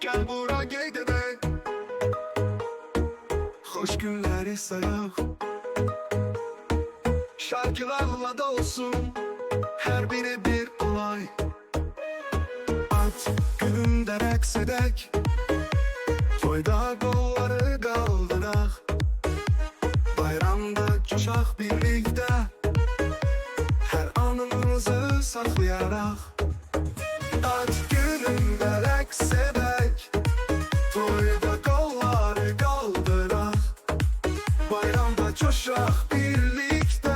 Gel bura Hoş günleri sayak Şarkılarla da olsun Her biri bir olay. At gününde reks edek Toyda kolları Bayramda coşak birlikte. Her anımızı saklayarak. At Bayramda coşak birlikte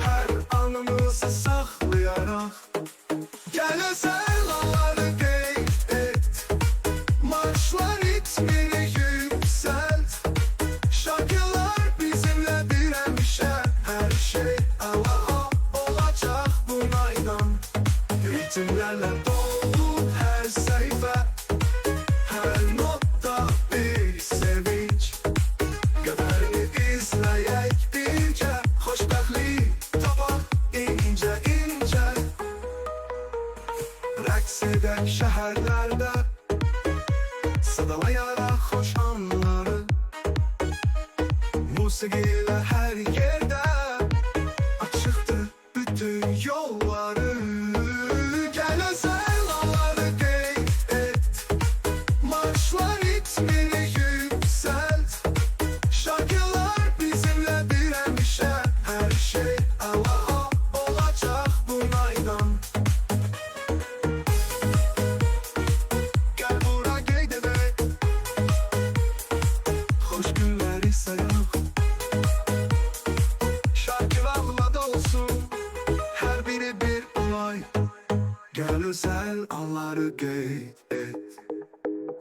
Her anımızı saklayarak Gel Marşlar ritmini yükselt Şarkılar bizimle bir hemşe Her şey Allah'a olacak buna inan Ritimlerle dolu Rəqs edək şəhərlərdə Sadalayarak xoş anları Musiqi ilə günleri sayak Şarkılarla da olsun Her biri bir olay. Gel özel anları gey et.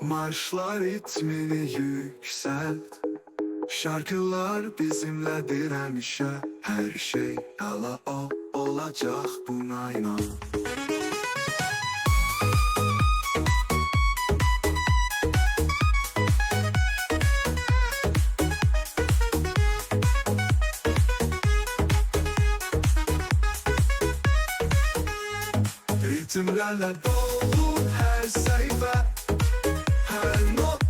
Marşlar ritmini yükselt Şarkılar bizimle direnmişe Her şey hala o olacak buna inan Tümlerle dolu her sayfa. Her not